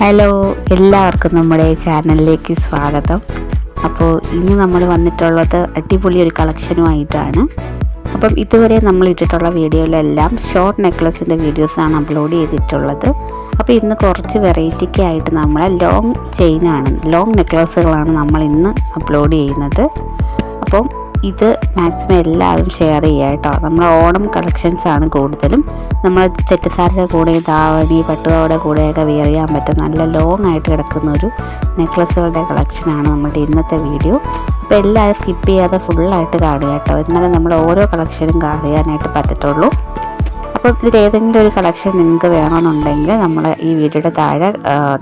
Hello എല്ലാവർക്കും നമ്മുടെ ചാനലിലേക്ക് സ്വാഗതം. അപ്പോൾ ഇന്ന് നമ്മൾ വന്നിട്ടുള്ളത് അടിപൊളി ഒരു കളക്ഷനുമായിട്ടാണ്. അപ്പം ഇതുവരെ നമ്മൾ ഇട്ടിട്ടുള്ള വീഡിയോയിലെല്ലാം ഷോർട്ട് നെക്ലസിന്റെ വീഡിയോസാണ് അപ്ലോഡ് ചെയ്തിട്ടുള്ളത്. അപ്പോൾ ഇന്ന് കുറച്ച് വെറൈറ്റിക്ക് ആയിട്ട് നമ്മൾ ലോങ് ചെയിനാണ് ലോങ് നെക്ലസുകളാണ് നമ്മൾ ഇന്ന് അപ്ലോഡ് ചെയ്യുന്നത്. അപ്പം ഇത് മാക്സിമം എല്ലാവരും ഷെയർ ചെയ്യുക കേട്ടോ. നമ്മൾ ഓണം കളക്ഷൻസ് ആണ് കൂടുതലും. നമ്മൾ തെറ്റുസാരിയുടെ കൂടെ ദാവണി പട്ടുപാവയുടെ കൂടെയൊക്കെ വിയർ ചെയ്യാൻ പറ്റും. നല്ല ലോങ് ആയിട്ട് കിടക്കുന്ന ഒരു നെക്ലസുകളുടെ കളക്ഷനാണ് നമ്മുടെ ഇന്നത്തെ വീഡിയോ അപ്പോൾ എല്ലാവരും സ്കിപ്പ് ചെയ്യാതെ ഫുള്ളായിട്ട് കാണുക കേട്ടോ. എന്നാലും നമ്മൾ ഓരോ കളക്ഷനും അറിയാനായിട്ട് പറ്റത്തുള്ളൂ. അപ്പോൾ ഇതിൽ ഏതെങ്കിലും ഒരു കളക്ഷൻ നിങ്ങൾക്ക് വേണമെന്നുണ്ടെങ്കിൽ നമ്മൾ ഈ വീഡിയോയുടെ താഴെ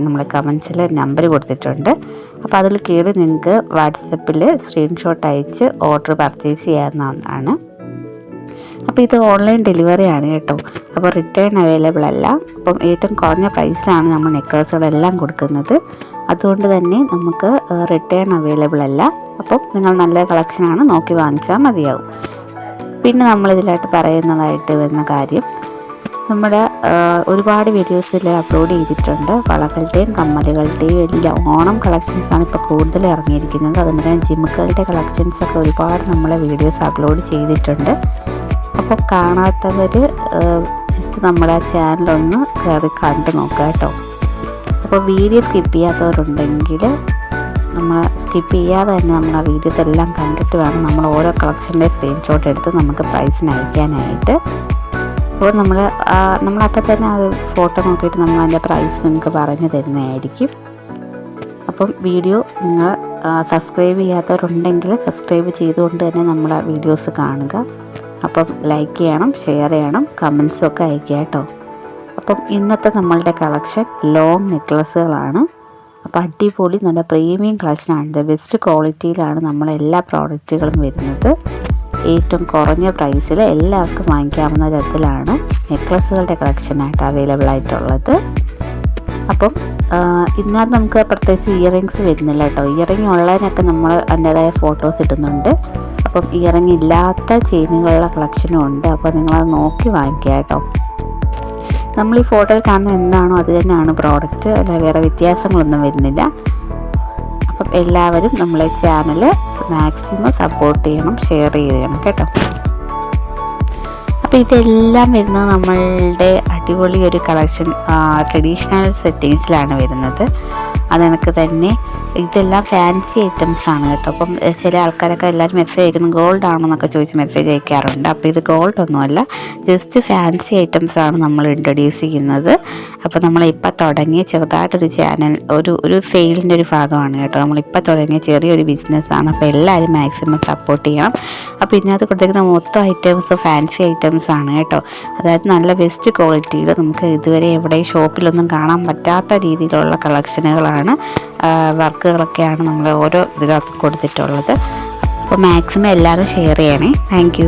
നമ്മൾ കമൻസിൽ നമ്പർ കൊടുത്തിട്ടുണ്ട്. അപ്പോൾ അതിൽ കീറി നിങ്ങൾക്ക് വാട്സപ്പിൽ സ്ക്രീൻഷോട്ട് അയച്ച് ഓർഡർ പർച്ചേസ് ചെയ്യാവുന്നതാണ്. അപ്പോൾ ഇത് ഓൺലൈൻ ഡെലിവറി ആണ് കേട്ടോ. അപ്പോൾ റിട്ടേൺ അവൈലബിൾ അല്ല. അപ്പം ഏറ്റവും കുറഞ്ഞ പ്രൈസിലാണ് നമ്മൾ നെക്ലേസുകളെല്ലാം കൊടുക്കുന്നത്. അതുകൊണ്ട് തന്നെ നമുക്ക് റിട്ടേൺ അവൈലബിൾ അല്ല. അപ്പം നിങ്ങൾ നല്ല കളക്ഷനാണ് നോക്കി വാങ്ങിച്ചാൽ മതിയാവും. പിന്നെ നമ്മളിതിലായിട്ട് പറയുന്നതായിട്ട് വരുന്ന കാര്യം നമ്മുടെ ഒരുപാട് വീഡിയോസിൽ അപ്ലോഡ് ചെയ്തിട്ടുണ്ട്. വളകളുടെയും കമ്മലുകളുടെയും എല്ലാം ഓണം കളക്ഷൻസാണ് ഇപ്പോൾ കൂടുതൽ ഇറങ്ങിയിരിക്കുന്നത്. അതുപോലെ തന്നെ ജിമ്മുകളുടെ കളക്ഷൻസൊക്കെ ഒരുപാട് നമ്മളെ വീഡിയോസ് അപ്ലോഡ് ചെയ്തിട്ടുണ്ട്. അപ്പോൾ കാണാത്തവർ ജസ്റ്റ് നമ്മുടെ ചാനലൊന്ന് കയറി കണ്ടു നോക്കുക കേട്ടോ അപ്പോൾ വീഡിയോ സ്കിപ്പ് ചെയ്യാത്തവരുണ്ടെങ്കിൽ നമ്മൾ സ്കിപ്പ് ചെയ്യാതെ തന്നെ നമ്മൾ ആ വീഡിയോ എല്ലാം കണ്ടിട്ട് വേണം നമ്മൾ ഓരോ കളക്ഷന്റെ സ്ക്രീൻഷോട്ട് എടുത്ത് നമുക്ക് പ്രൈസിന് അയക്കാനായിട്ട്. അപ്പോൾ നമ്മൾ നമ്മളപ്പോൾ തന്നെ അത് ഫോട്ടോ നോക്കിയിട്ട് നമ്മൾ അതിന്റെ പ്രൈസ് നിങ്ങൾക്ക് പറഞ്ഞു തരുന്നതായിരിക്കും. അപ്പം വീഡിയോ നിങ്ങൾ സബ്സ്ക്രൈബ് ചെയ്യാത്തവരുണ്ടെങ്കിൽ സബ്സ്ക്രൈബ് ചെയ്തുകൊണ്ട് തന്നെ നമ്മളെ വീഡിയോസ് കാണുക. അപ്പം ലൈക്ക് ചെയ്യണം ഷെയർ ചെയ്യണം കമൻസും ഒക്കെ അയക്കുക കേട്ടോ. അപ്പം ഇന്നത്തെ നമ്മളുടെ കളക്ഷൻ ലോങ് നെക്ലസുകളാണ് അപ്പോൾ അടിപൊളി നല്ല പ്രീമിയം കളക്ഷനാണ്. ബെസ്റ്റ് ക്വാളിറ്റിയിലാണ് നമ്മളെല്ലാ പ്രോഡക്റ്റുകളും വരുന്നത്. ഏറ്റവും കുറഞ്ഞ പ്രൈസിൽ എല്ലാവർക്കും വാങ്ങിക്കാവുന്ന തരത്തിലാണ് നെക്ലസുകളുടെ കളക്ഷനായിട്ട് അവൈലബിൾ ആയിട്ടുള്ളത്. അപ്പം ഇന്നത്തെ നമുക്ക് പ്രത്യേകിച്ച് ഇയറിങ്സ് വരുന്നില്ല കേട്ടോ. ഇയറിങ് ഉള്ളതിനൊക്കെ നമ്മൾ അതിന്റേതായ ഫോട്ടോസ് ഇടുന്നുണ്ട്. അപ്പം ഇയറിങ് ഇല്ലാത്ത ചെയിനുകളുടെ കളക്ഷനും ഉണ്ട്. അപ്പോൾ നിങ്ങളത് നോക്കി വാങ്ങിക്കുക കേട്ടോ. നമ്മൾ ഈ ഫോട്ടോയിൽ കാണുന്ന എന്താണോ അത് തന്നെയാണ് പ്രോഡക്റ്റ് അല്ല വേറെ വ്യത്യാസങ്ങളൊന്നും വരുന്നില്ല. അപ്പം എല്ലാവരും നമ്മളെ ചാനൽ മാക്സിമം സപ്പോർട്ട് ചെയ്യണം ഷെയർ ചെയ്യണം കേട്ടോ. അപ്പോൾ ഇതെല്ലാം വരുന്നത് നമ്മളുടെ അടിപൊളി ഒരു കളക്ഷൻ ട്രഡീഷണൽ സെറ്റിങ്സിലാണ് വരുന്നത്. അതെനിക്ക് തന്നെ ഇതെല്ലാം ഫാൻസി ഐറ്റംസ് ആണ് കേട്ടോ. അപ്പം ചില ആൾക്കാരൊക്കെ എല്ലാവരും മെസ്സേജ് അയക്കുന്നു ഗോൾഡ് ആണെന്നൊക്കെ ചോദിച്ച് മെസ്സേജ് അയക്കാറുണ്ട്. അപ്പോൾ ഇത് ഗോൾഡ് ഒന്നുമല്ല ജസ്റ്റ് ഫാൻസി ഐറ്റംസ് ആണ് നമ്മൾ ഇൻട്രൊഡ്യൂസ് ചെയ്യുന്നത്. അപ്പോൾ നമ്മളിപ്പോൾ തുടങ്ങിയ ചെറുതായിട്ടൊരു ചാനൽ ഒരു ഒരു സെയിലിന്റെ ഒരു ഭാഗമാണ് കേട്ടോ. നമ്മളിപ്പോൾ തുടങ്ങിയ ചെറിയൊരു ബിസിനസ്സാണ് അപ്പോൾ എല്ലാവരും മാക്സിമം സപ്പോർട്ട് ചെയ്യണം. അപ്പോൾ ഇതിനകത്ത് കൊടുത്തേക്കുന്ന മൊത്തം ഐറ്റംസ് ഫാൻസി ഐറ്റംസ് ആണ് കേട്ടോ. അതായത് നല്ല ബെസ്റ്റ് ക്വാളിറ്റിയിൽ നമുക്ക് ഇതുവരെ എവിടെയും ഷോപ്പിലൊന്നും കാണാൻ പറ്റാത്ത രീതിയിലുള്ള കളക്ഷനുകളാണ് വർക്കുകളൊക്കെയാണ് നമ്മൾ ഓരോ ഇതിനകത്ത് കൊടുത്തിട്ടുള്ളത്. അപ്പോൾ മാക്സിമം എല്ലാവരും ഷെയർ ചെയ്യണേ. താങ്ക്